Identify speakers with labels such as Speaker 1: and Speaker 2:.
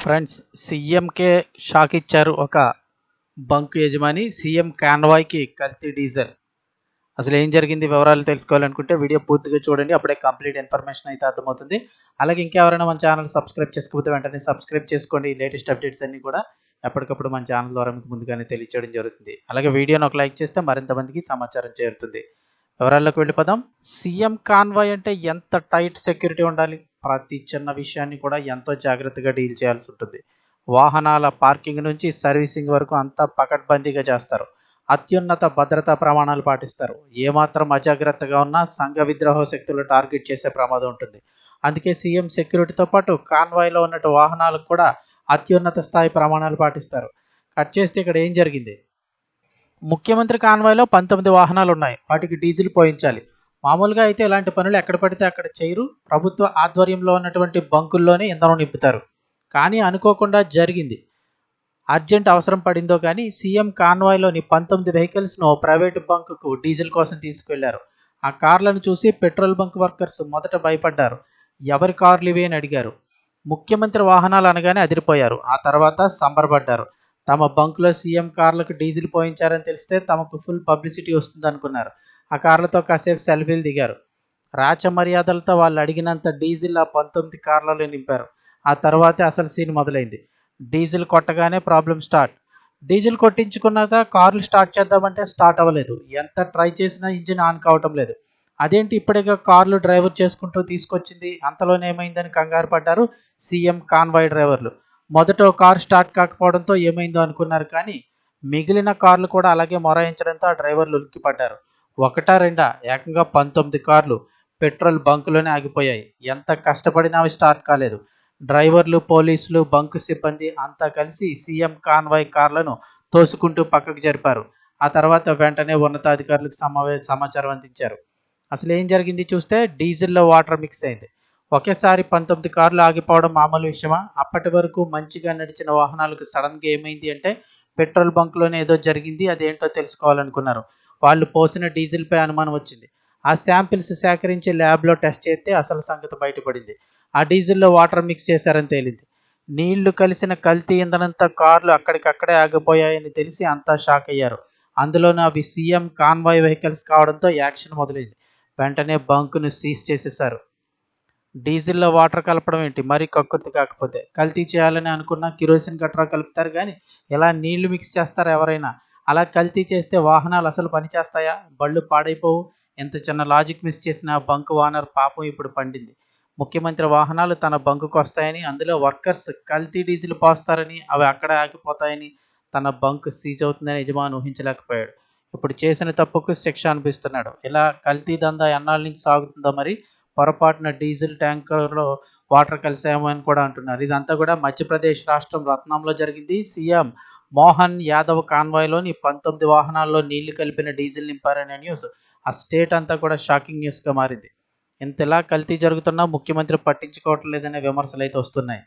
Speaker 1: Friends సీఎంకే shock ఇచ్చారు ఒక bunk యజమాని సీఎం కాన్వాయ్కి కల్తీ డీజిల్ అసలు ఏం జరిగింది? వివరాలు తెలుసుకోవాలనుకుంటే వీడియో పూర్తిగా చూడండి అప్పుడే కంప్లీట్ ఇన్ఫర్మేషన్ అయితే అర్థమవుతుంది. అలాగే ఇంకెవరైనా మన ఛానల్ సబ్స్క్రైబ్ చేసుకోకపోతే వెంటనే సబ్స్క్రైబ్ చేసుకోండి. లేటెస్ట్ అప్డేట్స్ అన్ని కూడా ఎప్పటికప్పుడు మన ఛానల్ ద్వారా మీకు ముందుగానే తెలియచేయడం జరుగుతుంది. అలాగే వీడియోని ఒక లైక్ చేస్తే మరింత మందికి సమాచారం చేరుతుంది. వివరాల్లోకి వెళ్ళిపోదాం. సీఎం కాన్వాయ్ అంటే ఎంత టైట్ సెక్యూరిటీ ఉండాలి? ప్రతి చిన్న విషయాన్ని కూడా ఎంతో జాగ్రత్తగా డీల్ చేయాల్సి ఉంటుంది. వాహనాల పార్కింగ్ నుంచి సర్వీసింగ్ వరకు అంతా పకడ్బందీగా చేస్తారు. అత్యున్నత భద్రతా ప్రమాణాలు పాటిస్తారు. ఏమాత్రం అజాగ్రత్తగా ఉన్నా సంఘ విద్రోహ శక్తులు టార్గెట్ చేసే ప్రమాదం ఉంటుంది. అందుకే సీఎం సెక్యూరిటీతో పాటు కాన్వాయ్లో ఉన్నట్టు వాహనాలకు కూడా అత్యున్నత స్థాయి ప్రమాణాలు పాటిస్తారు. కట్ చేస్తే ఇక్కడ ఏం జరిగింది? ముఖ్యమంత్రి కాన్వాయ్లో పంతొమ్మిది వాహనాలు ఉన్నాయి. వాటికి డీజిల్ పోయించాలి. మామూలుగా అయితే ఇలాంటి పనులు ఎక్కడ పడితే అక్కడ చేయరు. ప్రభుత్వ ఆధ్వర్యంలో ఉన్నటువంటి బంకుల్లోనే ఇంధనం నింపుతారు. కానీ అనుకోకుండా జరిగింది. అర్జెంట్ అవసరం పడిందో కానీ సీఎం కాన్వాయ్లోని పంతొమ్మిది వెహికల్స్ను ప్రైవేటు బంకుకు డీజిల్ కోసం తీసుకెళ్ళారు. ఆ కార్లను చూసి పెట్రోల్ బంక్ వర్కర్స్ మొదట భయపడ్డారు. ఎవరి కార్లు ఇవి అని అడిగారు. ముఖ్యమంత్రి వాహనాలు అనగానే అదిరిపోయారు. ఆ తర్వాత సంబరపడ్డారు. తమ బంకులో సీఎం కార్లకు డీజిల్ పోయించారని తెలిస్తే తమకు ఫుల్ పబ్లిసిటీ వస్తుంది అనుకున్నారు ఆ కార్లతో కాసేపు సెల్ఫీలు దిగారు. రాచ మర్యాదలతో వాళ్ళు అడిగినంత డీజిల్ ఆ పంతొమ్మిది కార్లలో నింపారు. ఆ తర్వాతే అసలు సీన్ మొదలైంది. డీజిల్ కొట్టగానే ప్రాబ్లం స్టార్ట్. డీజిల్ కొట్టించుకున్నాక కార్లు స్టార్ట్ చేద్దామంటే స్టార్ట్ అవ్వలేదు. ఎంత ట్రై చేసినా ఇంజిన్ ఆన్ కావటం లేదు. అదేంటి ఇప్పటికే కార్లు డ్రైవర్ చేసుకుంటూ తీసుకొచ్చింది? అంతలోనే ఏమైందని కంగారు పడ్డారు సీఎం కాన్వాయ్ డ్రైవర్లు. మొదట కార్ కారు స్టార్ట్ కాకపోవడంతో ఏమైందో అనుకున్నారు కానీ మిగిలిన కార్లు కూడా అలాగే మొరాయించడంతో ఆ డ్రైవర్లు ఉలిక్కిపడ్డారు. ఒకటా రెండా? ఏకంగా పంతొమ్మిది కార్లు పెట్రోల్ బంకులోనే ఆగిపోయాయి. ఎంత కష్టపడినా అవి స్టార్ట్ కాలేదు. డ్రైవర్లు పోలీసులు బంకు సిబ్బంది అంతా కలిసి సీఎం కాన్వాయ్ కార్లను తోసుకుంటూ పక్కకు జరిపారు. ఆ తర్వాత వెంటనే ఉన్నతాధికారులకు సమావే సమాచారం అందించారు. అసలు ఏం జరిగింది చూస్తే డీజిల్లో వాటర్ మిక్స్ అయింది. ఒకేసారి పంతొమ్మిది కార్లు ఆగిపోవడం మామూలు విషయమా? అప్పటి వరకు మంచిగా నడిచిన వాహనాలకు సడన్గా ఏమైంది అంటే పెట్రోల్ బంక్లోనే ఏదో జరిగింది అదేంటో తెలుసుకోవాలనుకున్నారు. వాళ్ళు పోసిన డీజిల్పై అనుమానం వచ్చింది. ఆ శాంపిల్స్ సేకరించి ల్యాబ్లో టెస్ట్ చేస్తే అసలు సంగతి బయటపడింది. ఆ డీజిల్లో వాటర్ మిక్స్ చేశారని తేలింది. నీళ్ళు కలిసిన కల్తీ ఇంధనంతో కార్లు అక్కడికక్కడే ఆగిపోయాయని తెలిసి అంతా షాక్ అయ్యారు. అందులోనూ అవి సీఎం కాన్వాయ్ వెహికల్స్ కావడంతో యాక్షన్ మొదలైంది. వెంటనే బంకును సీజ్ చేసేశారు. డీజిల్లో వాటర్ కలపడం ఏంటి? మరీ కక్కుర్తి కాకపోతే. కల్తీ చేయాలని అనుకున్న కిరోసిన్ గట్రా కలుపుతారు కానీ ఇలా నీళ్ళు మిక్స్ చేస్తారు ఎవరైనా? అలా కల్తీ చేస్తే వాహనాలు అసలు పనిచేస్తాయా? బళ్ళు పాడైపోవు. ఎంత చిన్న లాజిక్ మిస్ చేసిన బంకు వానర్ పాపం ఇప్పుడు పండింది. ముఖ్యమంత్రి వాహనాలు తన బంకుకు వస్తాయని అందులో వర్కర్స్ కల్తీ డీజిల్ పోస్తారని అవి అక్కడ ఆగిపోతాయని తన బంక్ సీజ్ అవుతుందని యజమాని ఊహించలేకపోయాడు. ఇప్పుడు చేసిన తప్పుకు శిక్ష అనిపిస్తున్నాడు ఇలా కల్తీ దందా ఎన్నాళ్ళ నుంచి సాగుతుందో మరి పొరపాటున డీజిల్ ట్యాంకర్లో వాటర్ కలిసామో అని కూడా అంటున్నారు. ఇదంతా కూడా మధ్యప్రదేశ్ రాష్ట్రం రత్నంలో జరిగింది. సీఎం మోహన్ యాదవ్ కాన్వాయ్లోని పంతొమ్మిది వాహనాల్లో నీళ్ళు కలిపిన డీజిల్ నింపారనే న్యూస్ ఆ స్టేట్ అంతా కూడా షాకింగ్ న్యూస్గా మారింది. ఇంతలా కల్తీ జరుగుతున్నా ముఖ్యమంత్రి పట్టించుకోవట్లేదనే విమర్శలు అయితే వస్తున్నాయి.